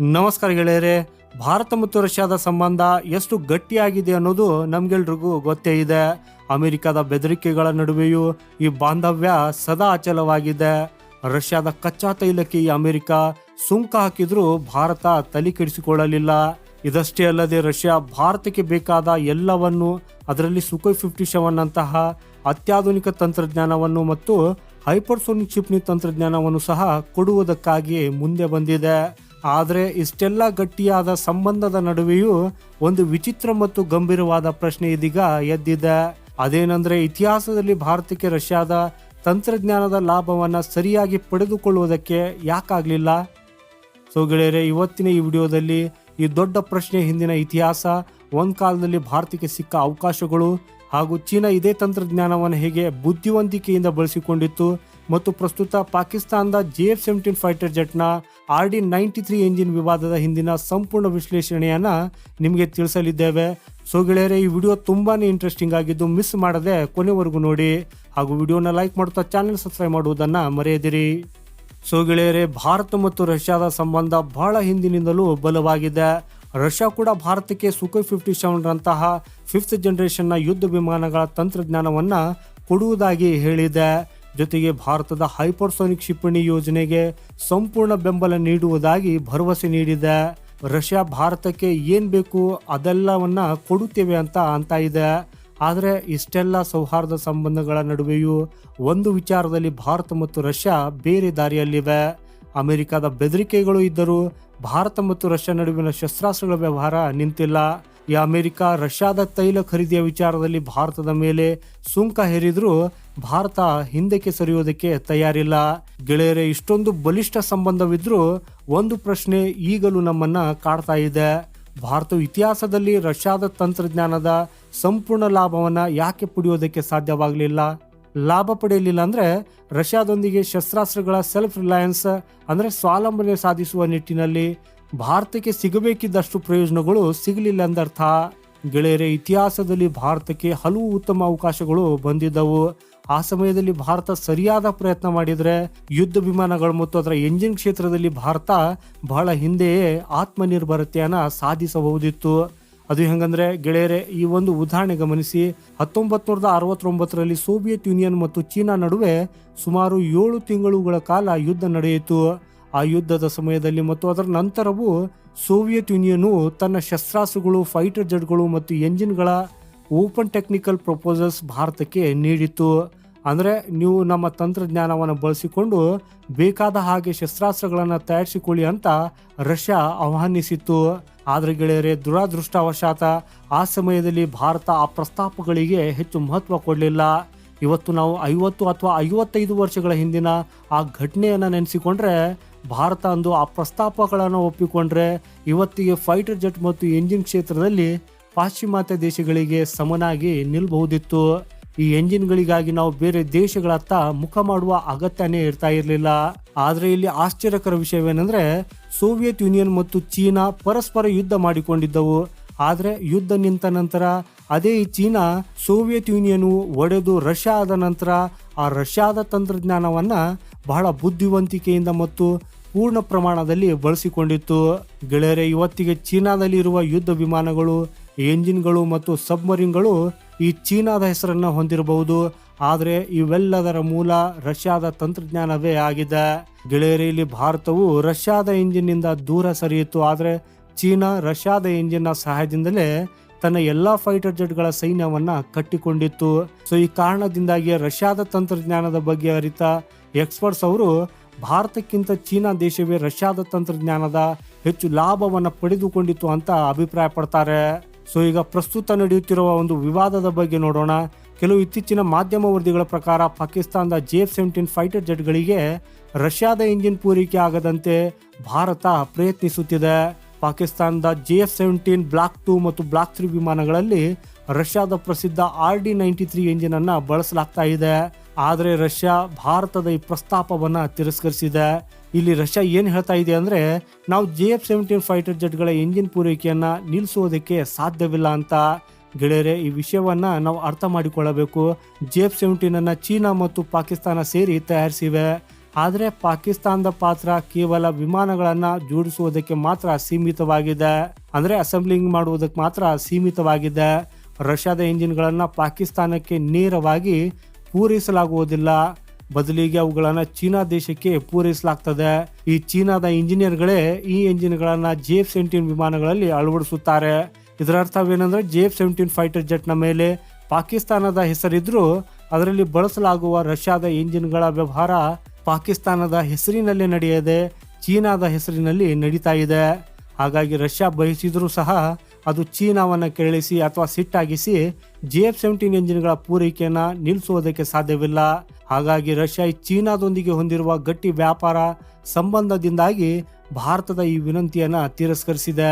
ನಮಸ್ಕಾರ ಗೆಳೆಯರೆ, ಭಾರತ ಮತ್ತು ರಷ್ಯಾದ ಸಂಬಂಧ ಎಷ್ಟು ಗಟ್ಟಿಯಾಗಿದೆ ಅನ್ನೋದು ನಮ್ಗೆಲ್ರಿಗೂ ಗೊತ್ತೇ ಇದೆ. ಅಮೆರಿಕದ ಬೆದರಿಕೆಗಳ ನಡುವೆಯೂ ಈ ಬಾಂಧವ್ಯ ಸದಾ ಅಚಲವಾಗಿದೆ. ರಷ್ಯಾದ ಕಚ್ಚಾ ತೈಲಕ್ಕೆ ಈ ಅಮೆರಿಕ ಸುಂಕ ಹಾಕಿದ್ರೂ ಭಾರತ ತಲೆ ಕೆಡಿಸಿಕೊಳ್ಳಲಿಲ್ಲ. ಇದಷ್ಟೇ ಅಲ್ಲದೆ ರಷ್ಯಾ ಭಾರತಕ್ಕೆ ಬೇಕಾದ ಎಲ್ಲವನ್ನು ಅದರಲ್ಲಿ ಸುಖೋಯ್ ಫಿಫ್ಟಿ ಸೆವೆನ್ ಅಂತಹ ಅತ್ಯಾಧುನಿಕ ತಂತ್ರಜ್ಞಾನವನ್ನು ಮತ್ತು ಹೈಪರ್ಸೋನಿಕ್ ಕ್ಷಿಪಣಿ ತಂತ್ರಜ್ಞಾನವನ್ನು ಸಹ ಕೊಡುವುದಕ್ಕಾಗಿ ಮುಂದೆ ಬಂದಿದೆ. ಆದರೆ ಇಷ್ಟೆಲ್ಲ ಗಟ್ಟಿಯಾದ ಸಂಬಂಧದ ನಡುವೆಯೂ ಒಂದು ವಿಚಿತ್ರ ಮತ್ತು ಗಂಭೀರವಾದ ಪ್ರಶ್ನೆ ಇದೀಗ ಎದ್ದಿದೆ. ಅದೇನೆಂದ್ರೆ ಇತಿಹಾಸದಲ್ಲಿ ಭಾರತಕ್ಕೆ ರಷ್ಯಾದ ತಂತ್ರಜ್ಞಾನದ ಲಾಭವನ್ನ ಸರಿಯಾಗಿ ಪಡೆದುಕೊಳ್ಳುವುದಕ್ಕೆ ಯಾಕಾಗ್ಲಿಲ್ಲ? ಸೊ ಗೆಳೆಯರೆ, ಇವತ್ತಿನ ಈ ವಿಡಿಯೋದಲ್ಲಿ ಈ ದೊಡ್ಡ ಪ್ರಶ್ನೆ ಹಿಂದಿನ ಇತಿಹಾಸ, ಒಂದು ಕಾಲದಲ್ಲಿ ಭಾರತಕ್ಕೆ ಸಿಕ್ಕ ಅವಕಾಶಗಳು ಹಾಗೂ ಚೀನಾ ಇದೇ ತಂತ್ರಜ್ಞಾನವನ್ನು ಹೇಗೆ ಬುದ್ಧಿವಂತಿಕೆಯಿಂದ ಬಳಸಿಕೊಂಡಿತ್ತು ಮತ್ತು ಪ್ರಸ್ತುತ ಪಾಕಿಸ್ತಾನದ J F seventeen fighter ಜೆಟ್ನ R D ninety three engine ವಿವಾದದ ಹಿಂದಿನ ಸಂಪೂರ್ಣ ವಿಶ್ಲೇಷಣೆಯನ್ನ ನಿಮಗೆ ತಿಳಿಸಲಿದ್ದೇವೆ. ಸೊ ಗೆಳೆಯರೆ, ಈ ವಿಡಿಯೋ ತುಂಬಾ ಇಂಟ್ರೆಸ್ಟಿಂಗ್ ಆಗಿದ್ದು ಮಿಸ್ ಮಾಡದೆ ಕೊನೆವರೆಗೂ ನೋಡಿ. ಹಾಗೂ ವಿಡಿಯೋನ ಲೈಕ್ ಮಾಡುತ್ತಾ ಚಾನೆಲ್ ಸಬ್ಸ್ಕ್ರೈಬ್ ಮಾಡುವುದನ್ನ ಮರೆಯದಿರಿ. ಸೊ ಗೆಳೆಯರೆ, ಭಾರತ ಮತ್ತು ರಷ್ಯಾದ ಸಂಬಂಧ ಬಹಳ ಹಿಂದಿನಿಂದಲೂ ಬಲವಾಗಿದೆ. ರಷ್ಯಾ ಕೂಡ ಭಾರತಕ್ಕೆ ಸುಖೋಯ್ ಫಿಫ್ಟಿ ಸೆವೆನ್ ರಂತಹ ಫಿಫ್ತ್ ಜನರೇಷನ್ನ ಯುದ್ಧ ವಿಮಾನಗಳ ತಂತ್ರಜ್ಞಾನವನ್ನು ಕೊಡುವುದಾಗಿ ಹೇಳಿದೆ. ಜೊತೆಗೆ ಭಾರತದ ಹೈಪರ್ಸೋನಿಕ್ ಕ್ಷಿಪಣಿ ಯೋಜನೆಗೆ ಸಂಪೂರ್ಣ ಬೆಂಬಲ ನೀಡುವುದಾಗಿ ಭರವಸೆ ನೀಡಿದೆ. ರಷ್ಯಾ ಭಾರತಕ್ಕೆ ಏನ್ ಬೇಕು ಅದೆಲ್ಲವನ್ನ ಕೊಡುತ್ತೇವೆ ಅಂತ ಅಂತ ಇದೆ. ಆದರೆ ಇಷ್ಟೆಲ್ಲ ಸೌಹಾರ್ದ ಸಂಬಂಧಗಳ ನಡುವೆಯೂ ಒಂದು ವಿಚಾರದಲ್ಲಿ ಭಾರತ ಮತ್ತು ರಷ್ಯಾ ಬೇರೆ ದಾರಿಯಲ್ಲಿವೆ. ಅಮೆರಿಕದ ಬೆದರಿಕೆಗಳು ಇದ್ದರೂ ಭಾರತ ಮತ್ತು ರಷ್ಯಾ ನಡುವಿನ ಶಸ್ತ್ರಾಸ್ತ್ರಗಳ ವ್ಯವಹಾರ ನಿಂತಿಲ್ಲ. ಈ ಅಮೆರಿಕ ರಷ್ಯಾದ ತೈಲ ಖರೀದಿಯ ವಿಚಾರದಲ್ಲಿ ಭಾರತದ ಮೇಲೆ ಸುಂಕ ಹೇರಿದ್ರೂ ಭಾರತ ಹಿಂದಕ್ಕೆ ಸರಿಯೋದಕ್ಕೆ ತಯಾರಿಲ್ಲ. ಗೆಳೆಯರೆ, ಇಷ್ಟೊಂದು ಬಲಿಷ್ಠ ಸಂಬಂಧವಿದ್ರೂ ಒಂದು ಪ್ರಶ್ನೆ ಈಗಲೂ ನಮ್ಮನ್ನ ಕಾಡ್ತಾ ಇದೆ. ಭಾರತವು ಇತಿಹಾಸದಲ್ಲಿ ರಷ್ಯಾದ ತಂತ್ರಜ್ಞಾನದ ಸಂಪೂರ್ಣ ಲಾಭವನ್ನ ಯಾಕೆ ಪಡೆಯೋದಕ್ಕೆ ಸಾಧ್ಯವಾಗಲಿಲ್ಲ? ಲಾಭ ಪಡೆಯಲಿಲ್ಲ ಅಂದ್ರೆ ರಷ್ಯಾದೊಂದಿಗೆ ಶಸ್ತ್ರಾಸ್ತ್ರಗಳ ಸೆಲ್ಫ್ ರಿಲಯನ್ಸ್ ಅಂದ್ರೆ ಸ್ವಾವಲಂಬನೆ ಸಾಧಿಸುವ ನಿಟ್ಟಿನಲ್ಲಿ ಭಾರತಕ್ಕೆ ಸಿಗಬೇಕಿದ್ದಷ್ಟು ಪ್ರಯೋಜನಗಳು ಸಿಗಲಿಲ್ಲ ಎಂದರ್ಥ ಗೆಳೆಯರೆ, ಇತಿಹಾಸದಲ್ಲಿ ಭಾರತಕ್ಕೆ ಹಲವು ಉತ್ತಮ ಅವಕಾಶಗಳು ಬಂದಿದ್ದವು. ಆ ಸಮಯದಲ್ಲಿ ಭಾರತ ಸರಿಯಾದ ಪ್ರಯತ್ನ ಮಾಡಿದರೆ, ಯುದ್ಧ ವಿಮಾನಗಳು ಮತ್ತು ಅದರ ಎಂಜಿನ್ ಕ್ಷೇತ್ರದಲ್ಲಿ ಭಾರತ ಬಹಳ ಹಿಂದೆಯೇ ಆತ್ಮನಿರ್ಭರತೆಯನ್ನು ಸಾಧಿಸಬಹುದಿತ್ತು. ಅದು ಹೆಂಗಂದ್ರೆ, ಗೆಳೆಯರೆ, ಈ ಒಂದು ಉದಾಹರಣೆ ಗಮನಿಸಿ. ಹತ್ತೊಂಬತ್ ನೂರದ ಅರವತ್ತೊಂಬತ್ತರಲ್ಲಿ ಸೋವಿಯತ್ ಯೂನಿಯನ್ ಮತ್ತು ಚೀನಾ ನಡುವೆ ಸುಮಾರು ಏಳು ತಿಂಗಳುಗಳ ಕಾಲ ಯುದ್ಧ ನಡೆಯಿತು. ಆ ಯುದ್ಧದ ಸಮಯದಲ್ಲಿ ಮತ್ತು ಅದರ ನಂತರವೂ ಸೋವಿಯತ್ ಯೂನಿಯನ್ ತನ್ನ ಶಸ್ತ್ರಾಸ್ತ್ರಗಳು, ಫೈಟರ್ ಜೆಟ್ಗಳು ಮತ್ತು ಎಂಜಿನ್ಗಳ ಓಪನ್ ಟೆಕ್ನಿಕಲ್ ಪ್ರಪೋಸಲ್ಸ್ ಭಾರತಕ್ಕೆ ನೀಡಿತ್ತು. ಅಂದರೆ ನೀವು ನಮ್ಮ ತಂತ್ರಜ್ಞಾನವನ್ನು ಬಳಸಿಕೊಂಡು ಬೇಕಾದ ಹಾಗೆ ಶಸ್ತ್ರಾಸ್ತ್ರಗಳನ್ನು ತಯಾರಿಸಿಕೊಳ್ಳಿ ಅಂತ ರಷ್ಯಾ ಆಹ್ವಾನಿಸಿತ್ತು. ಆದರೆ ಗೆಳೆಯರೆ, ದುರಾದೃಷ್ಟವಶಾತ ಆ ಸಮಯದಲ್ಲಿ ಭಾರತ ಆ ಪ್ರಸ್ತಾಪಗಳಿಗೆ ಹೆಚ್ಚು ಮಹತ್ವ ಕೊಡಲಿಲ್ಲ. ಇವತ್ತು ನಾವು ಐವತ್ತು ಅಥವಾ ಐವತ್ತೈದು ವರ್ಷಗಳ ಹಿಂದಿನ ಆ ಘಟನೆಯನ್ನು ನೆನೆಸಿಕೊಂಡ್ರೆ ಭಾರತ ಅಂದು ಆ ಪ್ರಸ್ತಾಪಗಳನ್ನು ಒಪ್ಪಿಕೊಂಡ್ರೆ ಇವತ್ತಿಗೆ ಫೈಟರ್ ಜೆಟ್ ಮತ್ತು ಎಂಜಿನ್ ಕ್ಷೇತ್ರದಲ್ಲಿ ಪಾಶ್ಚಿಮಾತ್ಯ ದೇಶಗಳಿಗೆ ಸಮನಾಗಿ ನಿಲ್ಲಬಹುದಿತ್ತು ಈ ಎಂಜಿನ್ಗಳಿಗಾಗಿ ನಾವು ಬೇರೆ ದೇಶಗಳತ್ತ ಮುಖ ಮಾಡುವ ಅಗತ್ಯನೇ ಇರ್ತಾ ಇರಲಿಲ್ಲ. ಆದರೆ ಇಲ್ಲಿ ಆಶ್ಚರ್ಯಕರ ವಿಷಯವೇನೆಂದರೆ ಸೋವಿಯತ್ ಯೂನಿಯನ್ ಮತ್ತು ಚೀನಾ ಪರಸ್ಪರ ಯುದ್ಧ ಮಾಡಿಕೊಂಡಿದ್ದವು. ಆದರೆ ಯುದ್ಧ ನಿಂತ ನಂತರ ಅದೇ ಈ ಚೀನಾ ಸೋವಿಯತ್ ಯೂನಿಯನ್ ಒಡೆದು ರಷ್ಯಾ ಆದ ನಂತರ ಆ ರಷ್ಯಾದ ತಂತ್ರಜ್ಞಾನವನ್ನ ಬಹಳ ಬುದ್ಧಿವಂತಿಕೆಯಿಂದ ಮತ್ತು ಪೂರ್ಣ ಪ್ರಮಾಣದಲ್ಲಿ ಬಳಸಿಕೊಂಡಿತ್ತು. ಗೆಳೆಯರೆ, ಇವತ್ತಿಗೆ ಚೀನಾದಲ್ಲಿ ಇರುವ ಯುದ್ಧ ವಿಮಾನಗಳು, ಎಂಜಿನ್ಗಳು ಮತ್ತು ಸಬ್ಮರೀನ್ಗಳು ಈ ಚೀನಾದ ಹೆಸರನ್ನ ಹೊಂದಿರಬಹುದು. ಆದರೆ ಇವೆಲ್ಲದರ ಮೂಲ ರಷ್ಯಾದ ತಂತ್ರಜ್ಞಾನವೇ ಆಗಿದೆ. ಗೆಳೆಯರೆ, ಇಲ್ಲಿ ಭಾರತವು ರಷ್ಯಾದ ಇಂಜಿನ್ನಿಂದ ದೂರ ಸರಿಯಿತು ಆದರೆ ಚೀನಾ ರಷ್ಯಾದ ಇಂಜಿನ್ನ ಸಹಾಯದಿಂದಲೇ ತನ್ನ ಎಲ್ಲಾ ಫೈಟರ್ ಜೆಟ್ಗಳ ಸೈನ್ಯವನ್ನ ಕಟ್ಟಿಕೊಂಡಿತ್ತು. ಸೊ ಈ ಕಾರಣದಿಂದಾಗಿ ರಷ್ಯಾದ ತಂತ್ರಜ್ಞಾನದ ಬಗ್ಗೆ ಅರಿತ ಎಕ್ಸ್ಪರ್ಟ್ಸ್ ಅವರು ಭಾರತಕ್ಕಿಂತ ಚೀನಾ ದೇಶವೇ ರಷ್ಯಾದ ತಂತ್ರಜ್ಞಾನದ ಹೆಚ್ಚು ಲಾಭವನ್ನ ಪಡೆದುಕೊಂಡಿತ್ತು ಅಂತ ಅಭಿಪ್ರಾಯ ಪಡ್ತಾರೆ ಸೊ ಈಗ ಪ್ರಸ್ತುತ ನಡೆಯುತ್ತಿರುವ ಒಂದು ವಿವಾದದ ಬಗ್ಗೆ ನೋಡೋಣ. ಕೆಲವು ಇತ್ತೀಚಿನ ಮಾಧ್ಯಮ ವರದಿಗಳ ಪ್ರಕಾರ ಪಾಕಿಸ್ತಾನದ ಜೆ ಎಫ್ ಸೆವೆಂಟೀನ್ ಫೈಟರ್ ಜೆಟ್ಗಳಿಗೆ ರಷ್ಯಾದ ಇಂಜಿನ್ ಪೂರೈಕೆ ಆಗದಂತೆ ಭಾರತ ಪ್ರಯತ್ನಿಸುತ್ತಿದೆ. ಪಾಕಿಸ್ತಾನದ J F seventeen, block two ಮತ್ತು ಬ್ಲಾಕ್ ತ್ರೀ ವಿಮಾನಗಳಲ್ಲಿ ರಷ್ಯಾದ ಪ್ರಸಿದ್ಧ R D ninety three engine ಅನ್ನು ಬಳಸಲಾಗ್ತಾ ಇದೆ. ಆದರೆ ರಷ್ಯಾ ಭಾರತದ ಈ ಪ್ರಸ್ತಾಪವನ್ನು ತಿರಸ್ಕರಿಸಿದೆ. ಇಲ್ಲಿ ರಷ್ಯಾ ಏನು ಹೇಳ್ತಾ ಇದೆ ಅಂದರೆ, ನಾವು ಜೆ ಎಫ್ ಸೆವೆಂಟೀನ್ ಫೈಟರ್ ಜೆಟ್ಗಳ ಎಂಜಿನ್ ಪೂರೈಕೆಯನ್ನು ನಿಲ್ಲಿಸುವುದಕ್ಕೆ ಸಾಧ್ಯವಿಲ್ಲ ಅಂತ. ಗೆಳೆಯರೆ, ಈ ವಿಷಯವನ್ನ ನಾವು ಅರ್ಥ ಮಾಡಿಕೊಳ್ಳಬೇಕು. ಜೆ ಎಫ್ ಸೆವೆಂಟೀನ್ ಅನ್ನ ಚೀನಾ ಮತ್ತು ಪಾಕಿಸ್ತಾನ ಸೇರಿ ತಯಾರಿಸಿವೆ. ಆದರೆ ಪಾಕಿಸ್ತಾನದ ಪಾತ್ರ ಕೇವಲ ವಿಮಾನಗಳನ್ನ ಜೋಡಿಸುವುದಕ್ಕೆ ಮಾತ್ರ ಸೀಮಿತವಾಗಿದೆ. ಅಂದರೆ ಅಸೆಂಬ್ಲಿಂಗ್ ಮಾಡುವುದಕ್ಕೆ ಮಾತ್ರ ಸೀಮಿತವಾಗಿದೆ. ರಷ್ಯಾದ ಇಂಜಿನ್ಗಳನ್ನು ಪಾಕಿಸ್ತಾನಕ್ಕೆ ನೇರವಾಗಿ ಪೂರೈಸಲಾಗುವುದಿಲ್ಲ. ಬದಲಿಗೆ ಅವುಗಳನ್ನು ಚೀನಾ ದೇಶಕ್ಕೆ ಪೂರೈಸಲಾಗ್ತದೆ. ಈ ಚೀನಾದ ಇಂಜಿನಿಯರ್ಗಳೇ ಈ ಇಂಜಿನ್ಗಳನ್ನು ಜೇಫ್ ಸೆವೆಂಟೀನ್ ವಿಮಾನಗಳಲ್ಲಿ ಅಳವಡಿಸುತ್ತಾರೆ. ಇದರ ಅರ್ಥವೇನಂದ್ರೆ ಜೇಫ್ ಸೆವೆಂಟೀನ್ ಫೈಟರ್ ಜೆಟ್ನ ಮೇಲೆ ಪಾಕಿಸ್ತಾನದ ಹೆಸರಿದ್ರೂ ಅದರಲ್ಲಿ ಬಳಸಲಾಗುವ ರಷ್ಯಾದ ಇಂಜಿನ್ಗಳ ವ್ಯವಹಾರ ಪಾಕಿಸ್ತಾನದ ಹೆಸರಿನಲ್ಲಿ ನಡೆಯದೆ ಚೀನಾದ ಹೆಸರಿನಲ್ಲಿ ನಡೀತಾ ಇದೆ. ಹಾಗಾಗಿ ರಷ್ಯಾ ಬಯಸಿದರೂ ಸಹ ಅದು ಚೀನಾವನ್ನು ಕೆರಳಿಸಿ ಅಥವಾ ಸಿಟ್ಟಾಗಿಸಿ ಜಿ ಎಫ್ ಸೆವೆಂಟೀನ್ ಎಂಜಿನ್ಗಳ ಪೂರೈಕೆಯನ್ನು ನಿಲ್ಲಿಸುವುದಕ್ಕೆ ಸಾಧ್ಯವಿಲ್ಲ. ಹಾಗಾಗಿ ರಷ್ಯಾ ಚೀನಾದೊಂದಿಗೆ ಹೊಂದಿರುವ ಗಟ್ಟಿ ವ್ಯಾಪಾರ ಸಂಬಂಧದಿಂದಾಗಿ ಭಾರತದ ಈ ವಿನಂತಿಯನ್ನು ತಿರಸ್ಕರಿಸಿದೆ.